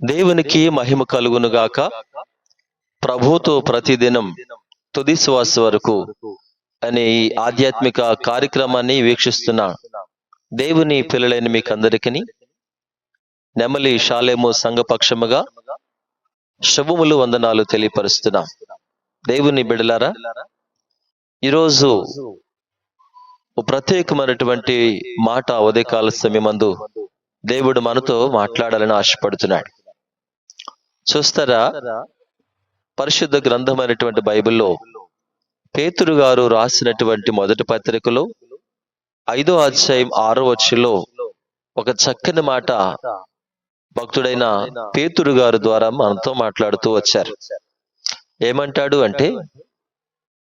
దేవునికి మహిమ కలుగునుగాక ప్రభుతో ప్రతిదినం తుది శ్వాస వరకు అనే ఈ ఆధ్యాత్మిక కార్యక్రమాన్ని వీక్షిస్తున్న దేవుని పిల్లలైన మీకందరికీ నెమలి షాలేము సంఘపక్షముగా శుభములు వందనాలు తెలియపరుస్తున్నా. దేవుని బిడలారా ఈరోజు ప్రత్యేకమైనటువంటి మాట ఉదయకాల సమయమందు దేవుడు మనతో మాట్లాడాలని ఆశపడుతున్నాడు. చూస్తారా? పరిశుద్ధ గ్రంథమైనటువంటి బైబిల్లో పేతురు గారు రాసినటువంటి మొదటి పత్రికలో ఐదో అధ్యాయం ఆరో వచ్చులో ఒక చక్కని మాట భక్తుడైన పేతురు గారు ద్వారా మనతో మాట్లాడుతూ వచ్చారు. ఏమంటాడు అంటే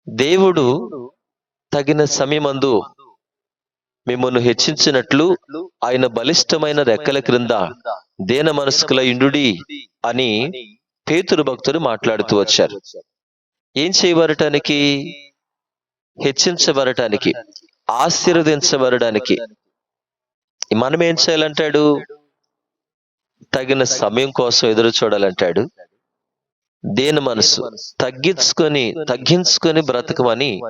దేవుడు తగిన సమయమందు మిమ్మల్ని హెచ్చించినట్లు ఆయన బలిష్టమైన రెక్కల క్రింద దేన మనస్కుల ఇండుడి అని పేతురు భక్తులు మాట్లాడుతూ వచ్చారు. ఏం చేయబడటానికి? హెచ్చించబడటానికి ఆశీర్వదించబడడానికి. మనం ఏం చేయాలంటాడు? తగిన సమయం కోసం ఎదురు చూడాలంటాడు. దేని మనసు తగ్గించుకొని తగ్గించుకొని బ్రతకమని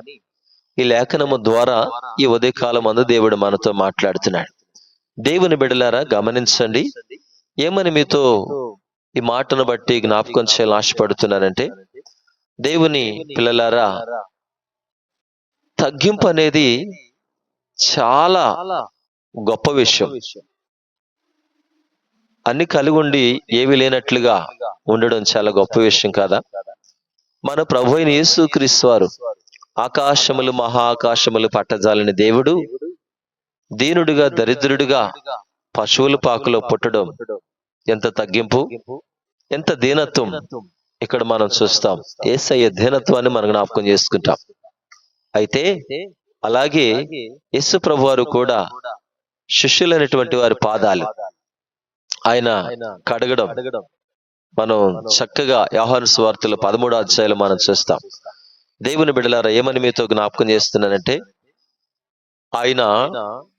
ఈ లేఖనము ద్వారా ఈ ఉదయకాలం అందు దేవుడు మనతో మాట్లాడుతున్నాడు. దేవుని బిడలారా గమనించండి. ఏమని మీతో ఈ మాటను బట్టి జ్ఞాపకం చేయాలని ఆశపడుతున్నానంటే దేవుని పిల్లలారా తగ్గింపు అనేది చాలా గొప్ప విషయం. అన్ని కలిగి ఉండి ఏవి లేనట్లుగా ఉండడం చాలా గొప్ప విషయం కాదా? మన ప్రభు అయిన యేసుక్రీస్తు వారు ఆకాశములు మహాకాశములు పట్టజాలని దేవుడు దీనుడిగా దరిద్రుడిగా పశువుల పాకులో పుట్టడం ఎంత తగ్గింపు ఎంత దీనత్వం ఇక్కడ మనం చూస్తాం. ఏసయ్య దీనత్వాన్ని మనం జ్ఞాపకం చేసుకుంటాం. అయితే అలాగే యేసు ప్రభు వారు కూడా శిష్యులైనటువంటి వారి పాదాలు ఆయన కడగడం మనం చక్కగా వ్యవహార స్వార్థలు పదమూడో అధ్యాయులు మనం చూస్తాం. దేవుని బిడలారా ఏమని మీతో జ్ఞాపకం చేస్తున్నానంటే ఆయన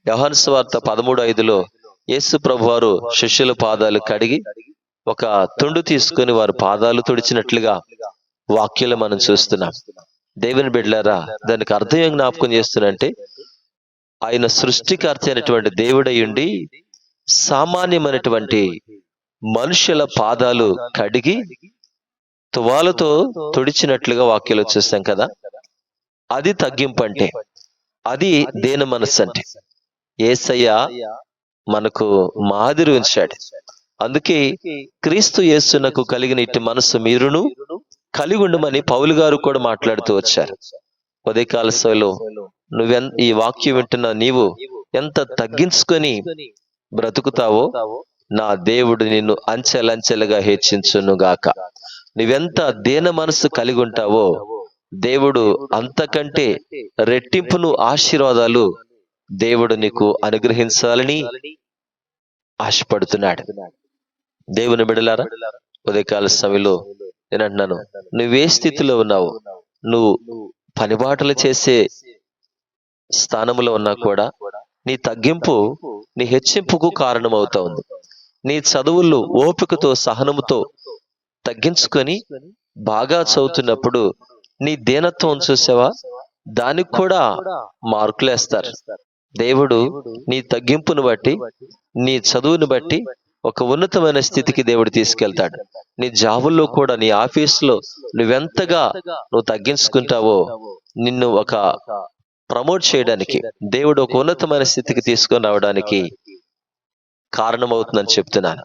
వ్యవహార స్వార్థ పదమూడు ఐదులో యేసు ప్రభు వారు శిష్యుల పాదాలు కడిగి ఒక తుండు తీసుకొని వారి పాదాలు తుడిచినట్లుగా వాక్యాలు మనం చూస్తున్నాం. దేవుని బిడ్డలారా దానికి అర్థం ఏం జ్ఞాపకం చేస్తున్నంటే ఆయన సృష్టికర్త అయినటువంటి దేవుడయ్యుండి సామాన్యమైనటువంటి మనుషుల పాదాలు కడిగి తువాలతో తుడిచినట్లుగా వాక్యాలు చూస్తాం కదా. అది తగ్గింపు అంటే అది దేని మనస్సు అంటే ఏసయ్య మనకు మాదిరి ఉంచాడు అందుకే క్రీస్తు యేసునకు కలిగిన ఇట్టి మనస్సు మీరును కలిగి ఉండమని పౌలు గారు కూడా మాట్లాడుతూ వచ్చారు. ఉదయకాల సభలో నువ్వెన్ ఈ వాక్యం వింటున్న నీవు ఎంత తగ్గించుకొని బ్రతుకుతావో నా దేవుడు నిన్ను అంచెలంచెలుగా హెచ్చించునుగాక నువ్వెంత దేన మనసు కలిగి ఉంటావో దేవుడు అంతకంటే రెట్టింపును ఆశీర్వాదాలు దేవుడు నీకు అనుగ్రహించాలని ఆశపడుతున్నాడు. దేవుని బిడలారా ఉదయకాల సమయంలో నేను అంటున్నాను నువ్వే స్థితిలో ఉన్నావు. నువ్వు పనిబాటలు చేసే స్థానంలో ఉన్నా కూడా నీ తగ్గింపు నీ హెచ్చింపుకు కారణమవుతా ఉంది. నీ చదువులు ఓపికతో సహనముతో తగ్గించుకొని బాగా చదువుతున్నప్పుడు నీ దీనత్వం చూసావా? దానికి కూడా మార్కులేస్తారు. దేవుడు నీ తగ్గింపును బట్టి నీ చదువును బట్టి ఒక ఉన్నతమైన స్థితికి దేవుడు తీసుకెళ్తాడు. నీ జాబుల్లో కూడా నీ ఆఫీసులో నువ్వెంతగా నువ్వు తగ్గించుకుంటావో నిన్ను ఒక ప్రమోట్ చేయడానికి దేవుడు ఒక ఉన్నతమైన స్థితికి తీసుకొని రావడానికి కారణమవుతుందని చెప్తున్నాను.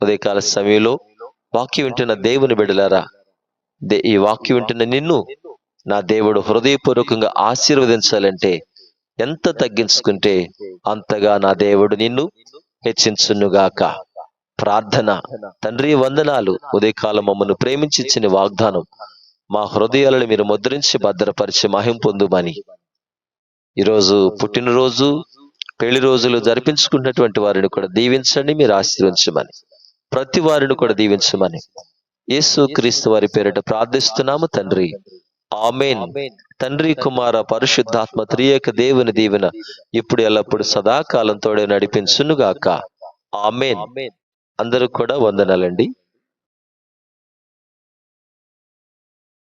ఉదయకాల సమయంలో వాక్యం వింటున్న దేవుని బిడలారా దే- ఈ వాక్యం వింటున్న నిన్ను నా దేవుడు హృదయపూర్వకంగా ఆశీర్వదించాలంటే ఎంత తగ్గించుకుంటే అంతగా నా దేవుడు నిన్ను హెచ్చించునుగాక. ప్రార్థన. తండ్రి వందనాలు. ఉదయకాలం మమ్మను ప్రేమించిన వాగ్దానం. మా హృదయాలను మీరు ముద్రించి భద్రపరిచి మహిం పొందుమని. ఈరోజు పుట్టినరోజు పెళ్ళి రోజులు జరిపించుకున్నటువంటి వారిని కూడా దీవించండి మీరు ఆశీర్వించమని ప్రతి వారిని కూడా దీవించమని. యేసు క్రీస్తు వారి పేరిట ప్రార్థిస్తున్నాము తండ్రి. ఆమెన్. తండ్రి కుమార పరిశుద్ధాత్మ త్రియేక దేవుని దీవెన ఇప్పుడు ఎల్లప్పుడు సదాకాలం తోడే నడిపించునుగాక ఆమెన్. అందరూ కూడా వందనాలండి.